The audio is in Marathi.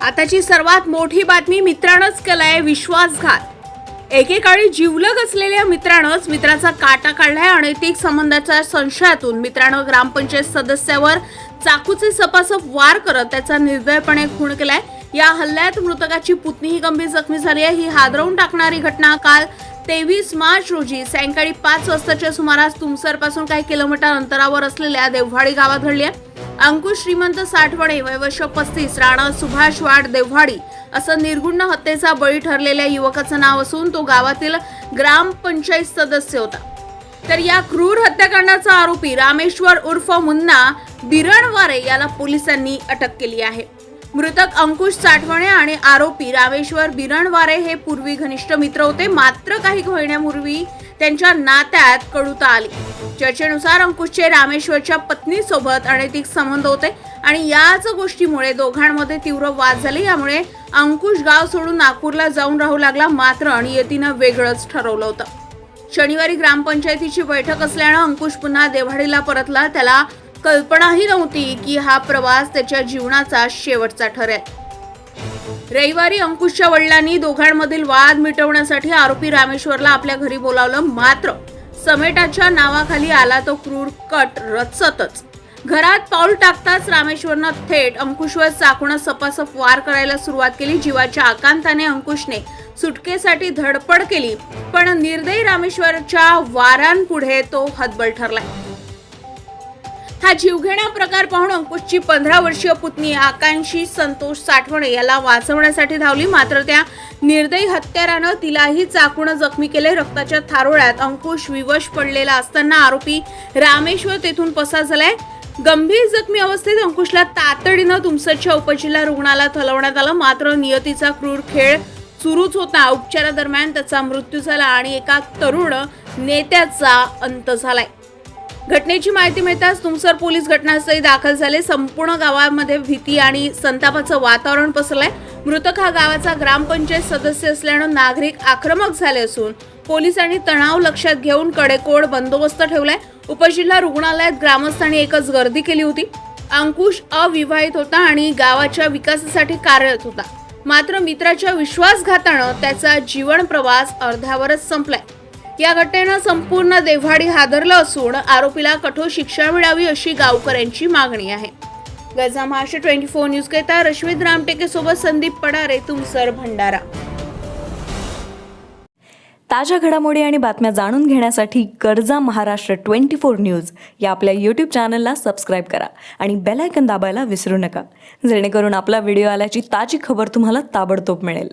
आताची सर्वात मोठी बातमी मित्रानंच केलाय विश्वासघात. एकेकाळी जिवलग असलेल्या मित्रानंच मित्राचा काटा काढलाय अनैतिक संबंधाच्या संशयातून मित्रानं ग्रामपंचायत सदस्यावर चाकूचे सपासप वार करत त्याचा निर्दयपणे खून केलाय. या हल्ल्यात मृतकाची पुतणीही गंभीर जखमी झाली आहे. ही हादरवून टाकणारी घटना काल तेवीस मार्च रोजी सायंकाळी पाच वाजताच्या सुमारास तुमसरपासून काही किलोमीटर अंतरावर असलेल्या देववाडी गावात घडली आहे. अंकुश श्रीमंत साठवणे वय वर्ष पस्तीस राणा सुभाष वाड देव्हाडी असं निर्गुण हत्येचा बळी ठरलेल्या युवकाचं नाव असून तो गावातील ग्रामपंचायत सदस्य होता. तर या क्रूर हत्याकांडाचा आरोपी रामेश्वर उर्फ मुन्ना बिरणवारे याला पोलिसांनी अटक केली आहे. मृतक अंकुश साठवणे आणि आरोपी रामेश्वर बिरणवारे हे पूर्वी घनिष्ठ मित्र होते. मात्र काही महिन्यापूर्वी त्यांच्या नात्यात कडुता आली. चर्चेनुसार अंकुशचे रामेश्वरच्या पत्नीसोबत अनैतिक संबंध होते आणि याच गोष्टीमुळे दोघांमध्ये तीव्र वाद झाले. यामुळे अंकुश गाव सोडून नागपूरला जाऊन राहू लागला. मात्र नियतीनं वेगळंच ठरवलं होतं. शनिवारी ग्रामपंचायतीची बैठक असल्यानं अंकुश पुन्हा देवाडीला परतला. त्याला कल्पनाही नव्हती की हा प्रवास त्याच्या जीवनाचा शेवटचा ठरेल. रविवारी अंकुशच्या वडिलांनी दोघांमधील वाद मिटवण्यासाठी आरोपी रामेश्वरला आपल्या घरी बोलावलं. मात्र समेटाच्या नावाखाली आला तो क्रूर कट रचतच. घरात पाऊल टाकताच रामेश्वरनं थेट अंकुशवर चाकून सपासप वार करायला सुरुवात केली. जीवाच्या आकांताने अंकुशने सुटकेसाठी धडपड केली पण निर्दयी रामेश्वरच्या वारांपुढे तो हतबल ठरलाय. हा जीवघेणा प्रकार पाहून अंकुशची पंधरा वर्षीय पुतणी आकांक्षी संतोष साठवणे याला वाचवण्यासाठी धावली. मात्र त्या निर्दयी हत्यारानं तिलाही चाकून जखमी केले. रक्ताच्या थारोळ्यात अंकुश विवश पडलेला असताना आरोपी रामेश्वर तेथून पसार झालाय. गंभीर जखमी अवस्थेत अंकुशला तातडीनं तुमसरच्या उपजिल्हा रुग्णालयात हलवण्यात आलं. मात्र नियतीचा क्रूर खेळ सुरूच होता उपचारादरम्यान त्याचा मृत्यू झाला आणि एका तरुण नेत्याचा अंत झालाय. घटनेची माहिती मिळताच तुमसर पोलीस घटनास्थळी दाखल झाले. संपूर्ण गावामध्ये भीती आणि संतापाचं वातावरण पसरलंय. मृतक हा गावाचा ग्रामपंचायत सदस्य असल्यानं नागरिक आक्रमक झाले असून पोलिसांनी तणाव लक्षात घेऊन कडेकोड बंदोबस्त ठेवलाय. उपजिल्हा रुग्णालयात ग्रामस्थांनी एकच गर्दी केली होती. अंकुश अविवाहित होता आणि गावाच्या विकासासाठी कार्यरत होता. मात्र मित्राच्या विश्वासघातानं त्याचा जीवन प्रवास अर्ध्यावरच संपलाय. या घटनेनं संपूर्ण देव्हाडी हादरलं असून आरोपीला कठोर शिक्षा मिळावी अशी गावकऱ्यांची मागणी आहे. गजा महाराष्ट्र ट्वेंटी फोर न्यूज करता रश्मित रामटेके सोबत संदीप पडारे तुमसर भंडारा. ताज्या घडामोडी आणि बातम्या जाणून घेण्यासाठी गरजा महाराष्ट्र ट्वेंटी फोर न्यूज या आपल्या यूट्यूब चॅनलला सबस्क्राईब करा आणि बेलायकन दाबायला विसरू नका. जेणेकरून आपला व्हिडिओ आल्याची ताजी खबर तुम्हाला ताबडतोब मिळेल.